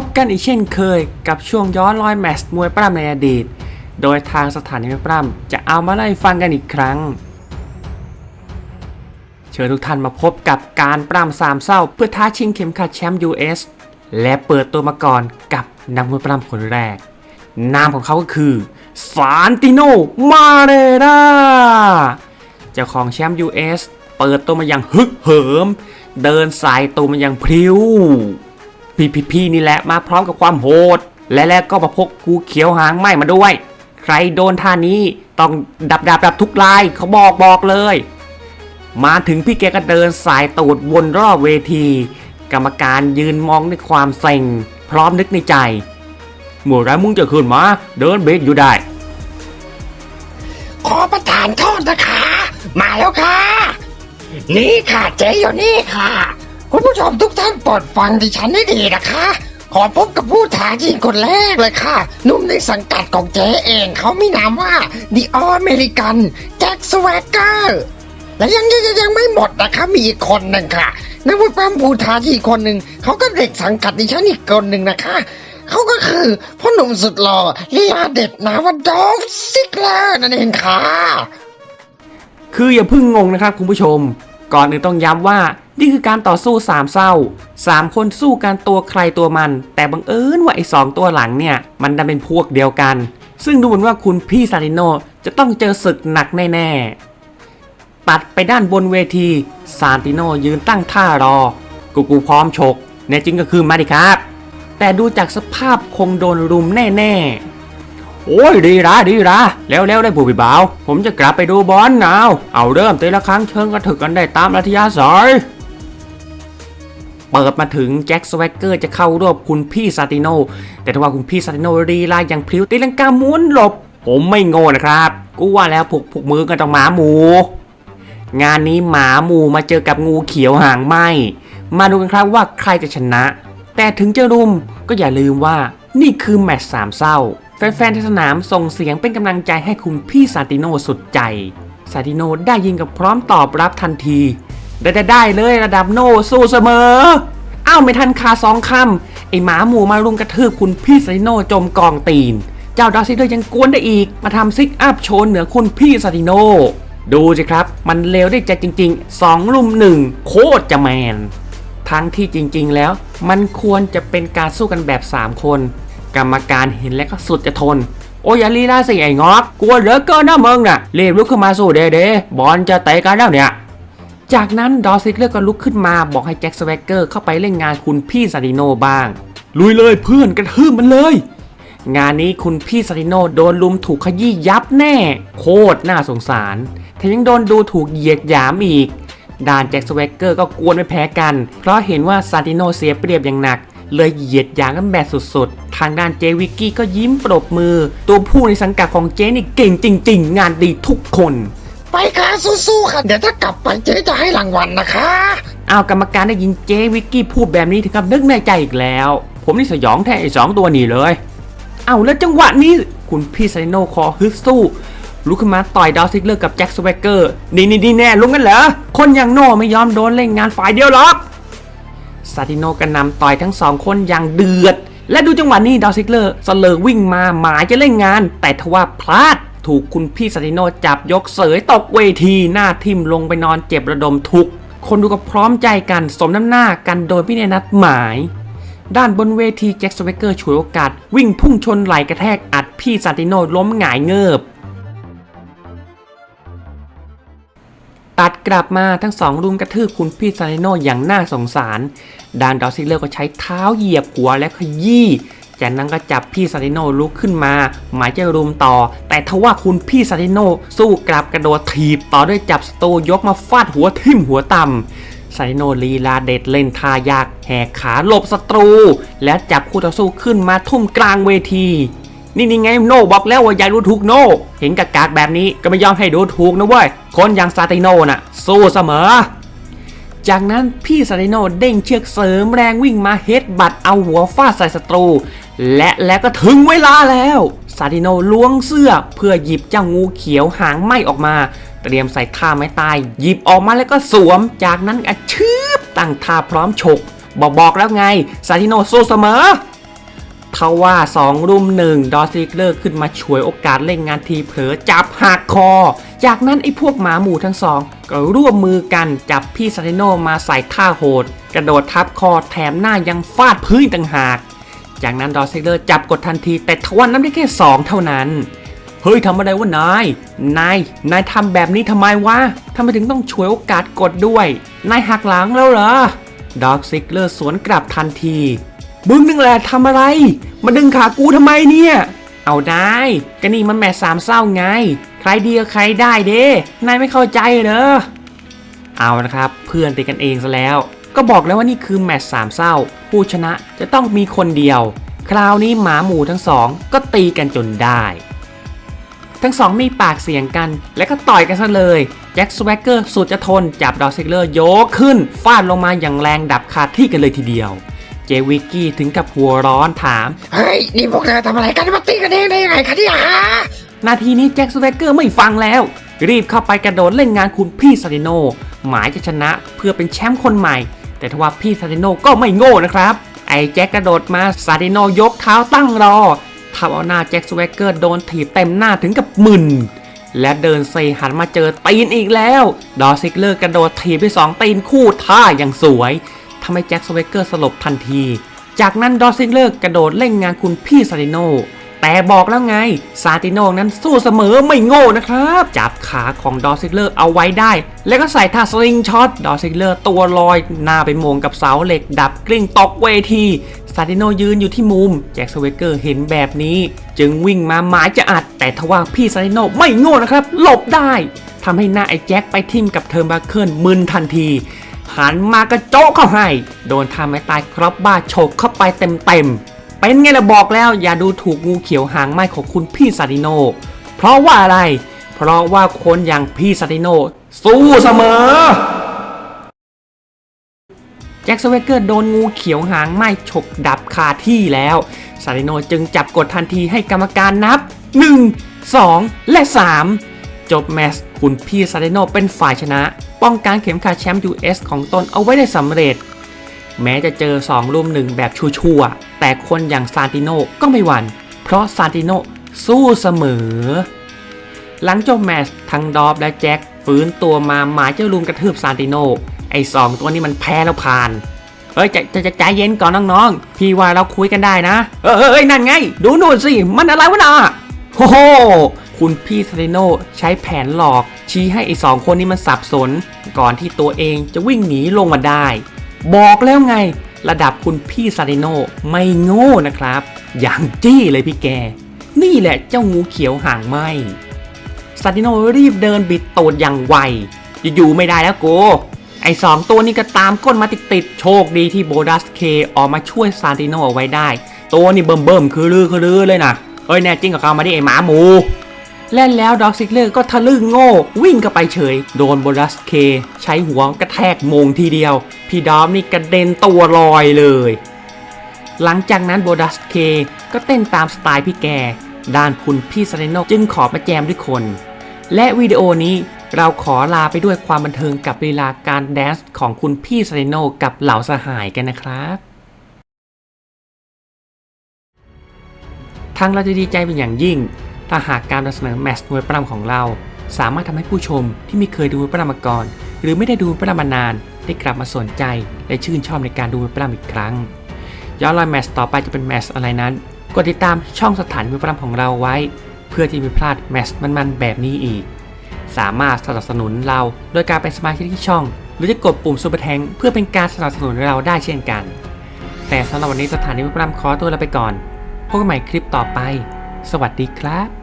บกันอีกเช่นเคยกับช่วงย้อนรอยแมตช์มวยปล้ำในอดีต โดยทางสถานีมวยปล้ำจะเอามาไล่ฟังกันอีกครั้ง เชิญทุกท่านมาพบกับการปล้ำสามเศร้าเพื่อท้าชิงเข็มขัดแชมป์ US และเปิดตัวมาก่อนกับนักมวยปล้ำคนแรก นามของเขาก็คือซานติโน มาเรราเจ้าของแชมป์ US เปิดตัวมาอย่างฮึกเหิม เดินสายตัวมาอย่างพริ้ว พี่พี่พี่นี่แหละมาพร้อมกับความโหด และแล้วก็มาพกกูเขียวหางไหมมาด้วย ใครโดนท่านี้ต้องดับดับดับทุกลายเขาบอกบอกเลย มาถึงพี่แกก็เดินสายตูดวนรอบเวที กรรมการยืนมองด้วยความเซ็ง พร้อมนึกในใจเมื่อไรมึงจะขึ้นมา เดินเบสอยู่ได้ ขอประทานโทษนะคะ มาแล้วค่ะ นี่ค่ะเจ๊อยู่นี่ค่ะ คุณผู้ชมทุกท่านโปรดฟังดิฉันให้ดีนะคะ ขอพบกับผู้ท้าชิงคนแรกเลยค่ะหนุ่มในสังกัดของเจ๊เองเขามีนามว่าดิออเมริกันแจ็คสวกเกอร์และยังยังยังไม่หมดนะคะมีอีกคนหนึ่งค่ะนักมวยปล้ำผู้ท้าชิงคนหนึ่งเขาก็เด็กสังกัดดิฉันอีกคนหนึ่งนะคะเขาก็คือพ่อหนุ่มสุดหล่อลีลาเด็ดนาว่าดอฟซิกเลอร์นั่นเองค่ะ คืออย่าเพึ่งงงนะครับคุณผู้ชม ก่อนอื่นต้องย้ำว่า นี่คือการต่อสู้สามเศร้าสามคนสู้กันตัวใครตัวมัน แต่บังเอิญว่าไอ้สองตัวหลังเนี่ย มันดันเป็นพวกเดียวกัน ซึ่งดูเหมือนว่าคุณพี่ซาติโนจะต้องเจอศึกหนักแน่ๆ ตัดไปด้านบนเวที ซานติโนยืนตั้งท่ารอ กูกูพร้อมฉกแน่จริงก็คือมาดิครับ แต่ดูจากสภาพคงโดนรุมแน่ๆ โอ้ยดีละดีละแล้วแล้วได้ผู้พิบ่าว ผมจะกลับไปดูบอลนาว เอาเริ่มตะละครั้งเชิงกระถึกกันได้ตามรัทยาสาย เปิดมาถึงแจ็คสวกเกอร์จะเข้ารวบคุณพี่ซาติโน แต่ทว่าคุณพี่ซาติโนรีลาอย่างพลิ้วตีลังกาม้วนหลบ ผมไม่โง่นะครับ กูว่าแล้วผูกผูกมือกันต้องหมาหมู งานนี้หมาหมูมาเจอกับงูเขียวหางไหมมาดูกันครับว่าใครจะชนะ แต่ถึงจะรุมก็อย่าลืมว่านี่คือแมตช์สามเศร้า แฟนๆที่สนามส่งเสียงเป็นกำลังใจให้คุณพี่ซาติโนสุดใจซาติโนได้ยินกับพร้อมตอบรับทันที ได้ได้ได้เลยระดับโนสู้เสมอ อ้าวไม่ทันคาสองคำไอหมาหมูมารุมกระทืบคุณพี่ซาติโนจมกองตีน เจ้าดาวซิเดอร์ยังกวนได้อีก มาทำซิกอัพโชว์เหนือคุณพี่ซาติโน ดูสิครับ มันเลวได้ใจจริงๆสองลุมหนึ่งโคตรจะแมน ทั้งที่จริงๆแล้ว มันควรจะเป็นการสู้กันแบบ 3 คน กรรมการเห็นแล้วก็สุดจะทน โอ้ยาลีลาสิไอ้งอกกลัวเหลือเกินนะมึงน่ะรีบลุกขึ้นมาสู้เด้เด้บอลจะเตะกันแล้วเนี่ย จากนั้นดอซิกเลอร์ก็ลุกขึ้นมาบอกให้แจ็คสแวกเกอร์เข้าไปเล่นงานคุณพี่ซาดิโนบ้าง ลุยเลยเพื่อนกระทืบมันเลย งานนี้คุณพี่ซาดิโนโดนลุมถูกขยี้ยับแน่ โคตรน่าสงสารแถมยังโดนดูถูกเหยียดหยามอีกด้านแจ็คสแวกเกอร์ก็กวนไม่แพ้กัน เพราะเห็นว่าซาติโนเสียเปรียบอย่างหนัก เลยเหยียดหยามกันแบบสุดๆ ทางด้านเจวิกกี้ก็ยิ้มปรบมือ ตัวผู้ในสังกัดของเจนี่เก่งจริง ๆ งานดีทุกคน ไปค่ะสู้ๆค่ะเดี๋ยวถ้ากลับไปเจ๊จะให้รางวัลนะคะเอากรรมการได้ยินเจ๊วิกกี้พูดแบบนี้ถึงกับนึกในใจอีกแล้ว ผมนี่สยองแทนไอ้สองตัวนี้เลย เอาแล้วจังหวะนี้คุณพี่ไซโนคอฮึดสู้ลุกขึ้นมาต่อยดาวซิกเลอร์กับแจ็คสเวกเกอร์นี่นี่นี่แน่ลุงกันเหรอ คนอย่างโน่ไม่ยอมโดนเล่นงานฝ่ายเดียวหรอกซาติโนก็นำต่อยทั้งสองคนอย่างเดือด และดูจังหวะนี้ดาวซิกเลอร์สเลอวิ่งมาหมายจะเล่นงาน แต่ทว่าพลาด ถูกคุณพี่ซาติโนจับยกเสยตกเวทีหน้าทิ่มลงไปนอนเจ็บระดมทุกคนดูก็พร้อมใจกันสมน้ำหน้ากันโดยไม่ได้นัดหมาย ด้านบนเวทีแจ็คสเวเกอร์ฉวยโอกาส วิ่งพุ่งชนไหลกระแทกอัดพี่ซาติโนล้มหงายเงิบ ตัดกลับมาทั้งสองรุมกระทืบคุณพี่ซาติโนอย่างน่าสงสารด้านดอสซิเลอร์ก็ใช้เท้าเหยียบหัวและขยี้ จากนั้นก็จับพี่ซาติโนลุกขึ้นมา หมายจะรุมต่อ แต่ทว่าคุณพี่ซาติโนสู้กลับกระโดดถีบต่อด้วยจับสตูยกมาฟาดหัวทิ่มหัวต่ำไซโนลีลาเด็ดเล่นทายากแหกขาหลบศัตรู และจับคู่ต่อสู้ขึ้นมาทุ่มกลางเวทีนี่นี่ไงโน่บอกแล้วว่าอย่าดูถูกโน่ เห็นกากากแบบนี้ก็ไม่ยอมให้ดูถูกนะเว้ยคนอย่างซาติโนน่ะ สู้เสมอ จากนั้นพี่ซาติโนเด้งเชือกเสริมแรงวิ่งมาเฮดบัตเอาหัวฟาดใส่ศัตรู และแล้วก็ถึงเวลาแล้วซาติโนล้วงเสื้อเพื่อหยิบเจ้างูเขียวหางไหมออกมา เตรียมใส่ท่าไม้ตาย หยิบออกมาแล้วก็สวม จากนั้นอชืบตั้งท่าพร้อมฉกบอกบอกแล้วไงซาติโนสู้เสมอ ทว่าสองรุ่มหนึ่งดอสซิกเลอร์ขึ้นมาฉวยโอกาสเล่นงานทีเผลอจับหักคอ จากนั้นไอ้พวกหมาหมู่ทั้งสอง ก็ร่วมมือกันจับพี่ซาติโนมาใส่ท่าโหด กระโดดทับคอแถมหน้ายังฟาดพื้นต่างหาก จากนั้นดอสซิกเลอร์จับกดทันที แต่ทว่านั้นได้แค่สองเท่านั้นเฮ้ยทำอะไรวะนาย นาย นายทำแบบนี้ทำไมวะทำไมถึงต้องฉวยโอกาสกดด้วย นายหักหลังแล้วเหรอ ดอกซิกเลอร์สวนกลับทันที มึงนึงแหละทำอะไร มาดึงขากูทำไมเนี่ย เอาได้ก็นี่มันแมทสามเศร้าไง ใครดีกับใครได้เด้นายไม่เข้าใจเหรอเอานะครับ เพื่อนตีกันเองซะแล้ว ก็บอกแล้วว่านี่คือแมตช์สามเศร้า ผู้ชนะจะต้องมีคนเดียว คราวนี้หมาหมูทั้งสองก็ตีกันจนได้ ทั้งสองมีปากเสียงกัน และก็ต่อยกันซะเลยแจ็คสแวกเกอร์สุดจะทนจับดอสซิกเลอร์โยกขึ้นฟาดลงมาอย่างแรงดับคาที่กันเลยทีเดียว จวิกกี้ถึงกับหัวร้อนถาม เฮ้ย นี่พวกเธอทำอะไรกันมาตีกันเองได้ยังไงคะเนี่ยฮะนาทีนี้แจ็คสแวกเกอร์ไม่ฟังแล้ว รีบเข้าไปกระโดดเล่นงานคุณพี่ซาติโน หมายจะชนะเพื่อเป็นแชมป์คนใหม่ แต่ทว่าพี่ซาติโนก็ไม่โง่นะครับ ไอ้แจ็คกระโดดมาซาติโนยกเท้าตั้งรอทำเอาหน้าแจ็คสแวกเกอร์โดนถีบเต็มหน้าถึงกับมึนและเดินเซหันมาเจอตีนอีกแล้ว ดอซิกเลอร์กระโดดถีบไปสองตีนคู่ท่าอย่างสวย ทำให้แจ็คสเวเกอร์สลบทันที จากนั้นดอซิกเลอร์กระโดดเล่นงานคุณพี่ซาติโน แต่บอกแล้วไงซาติโนนั้นสู้เสมอไม่โง่นะครับ จับขาของดอซิกเลอร์เอาไว้ได้ แล้วก็ใส่ท่าสลิงช็อตดอซิกเลอร์ตัวลอยหน้าไปโมงกับเสาเหล็กดับกลิ้งตกเวทีซาติโนยืนอยู่ที่มุม แจ็คสเวเกอร์เห็นแบบนี้ จึงวิ่งมาหมายจะอัด แต่ทว่าพี่ซาติโนไม่โง่นะครับ หลบได้ทำให้หน้าไอ้แจ็คไปทิ่มกับเทอร์บัคเคิลมึนทันที หันมากระโจกเข้าให้ โดนทำให้ตายครอบบ้าโฉกเข้าไปเต็มๆ เป็นไงล่ะบอกแล้วอย่าดูถูกงูเขียวหางไหม้ของคุณพี่ซาติโน เพราะว่าอะไร เพราะว่าคนอย่างพี่ซาติโน สู้เสมอ แจ็คสเวเกอร์โดนงูเขียวหางไหม้ฉกดับคาที่แล้วซาติโนจึงจับกดทันทีให้กรรมการนับ 1 2 และ 3 จบแมตช์คุณพี่ซาติโนเป็นฝ่ายชนะ ป้องกันเข็มขัดแชมป์ US ของตนเอาไว้ได้สำเร็จ แม้จะเจอ 2 รุ่มหนึ่งแบบชัวๆแต่คนอย่างซานติโนก็ไม่หวัน่นเพราะซานติโนสู้เสมอ หลังจบแมตช์ทั้งดอฟและแจ็คฟื้นตัวมาหมายจะลุมกระทืบซานติโนไอ้สองตัวนี้มันแพ้แล้วผ่านเอ้ยใจะจะจะใจเย็นก่อนน้องๆ พี่ว่าเราคุยกันได้นะ เออเออเอ้ยนั่นไง ดูนู่นสิ มันอะไรวะน่ะโอ้โห คุณพี่ซาติโนใช้แผนหลอก ชี้ให้ไอ้สองคนนี้มันสับสน ก่อนที่ตัวเองจะวิ่งหนีลงมาได้ บอกแล้วไง ระดับคุณพี่ซาติโนไม่โง่นะครับ อย่างจี้เลยพี่แก นี่แหละเจ้างูเขียวห่างไหมซาติโนรีบเดินบิดตูดอย่างไวอยู่ๆไม่ได้แล้วโกไอสองตัวนี้ก็ตามก้นมาติดๆ โชคดีที่โบดัสเคออกมาช่วยซาติโนเอาไว้ได้ ตัวนี่เบิ่มๆ คือลือคือลือเลยนะเฮ้ยแน่จริงกับเขามาดิไอหมาหมู เล่นแล้วด็อกซิกเลอร์ก็ทะลึ่งโง่ วิ่งเข้าไปเฉย โดนโบดัสเค ใช้หัวกระแทกมงทีเดียว พี่ดอมนี่กระเด็นตัวลอยเลย หลังจากนั้นโบดัสเคก็เต้นตามสไตล์พี่แก ด้านคุณพี่ซาเรโนจึงขอมาแจมด้วยคน และวิดีโอนี้เราขอลาไปด้วยความบันเทิงกับลีลาการแดนซ์ของคุณพี่ซาเรโนกับเหล่าสหายกันนะครับทางเราจะดีใจเป็นอย่างยิ่ง ถ้าหากการนำเสนอแมตช์มวยปล้ำของเรา สามารถทำให้ผู้ชมที่ไม่เคยดูมวยปล้ำมาก่อน หรือไม่ได้ดูมวยปล้ำมานาน ได้กลับมาสนใจและชื่นชอบในการดูมวยปล้ำอีกครั้ง ย้อนรอยแมตช์ต่อไปจะเป็นแมตช์อะไรนั้นกดติดตามช่องสถานมวยปล้ำของเราไว้ เพื่อที่ไม่พลาดแมตช์มันๆแบบนี้อีก สามารถสนับสนุนเราโดยการเป็นสมาชิกที่ช่อง หรือจะกดปุ่มซุปเปอร์แทงเพื่อเป็นการสนับสนุนเราได้เช่นกัน แต่สำหรับวันนี้สถานีวิปรามขอตัวลาไปก่อนพบกันใหม่คลิปต่อไป สวัสดีครับ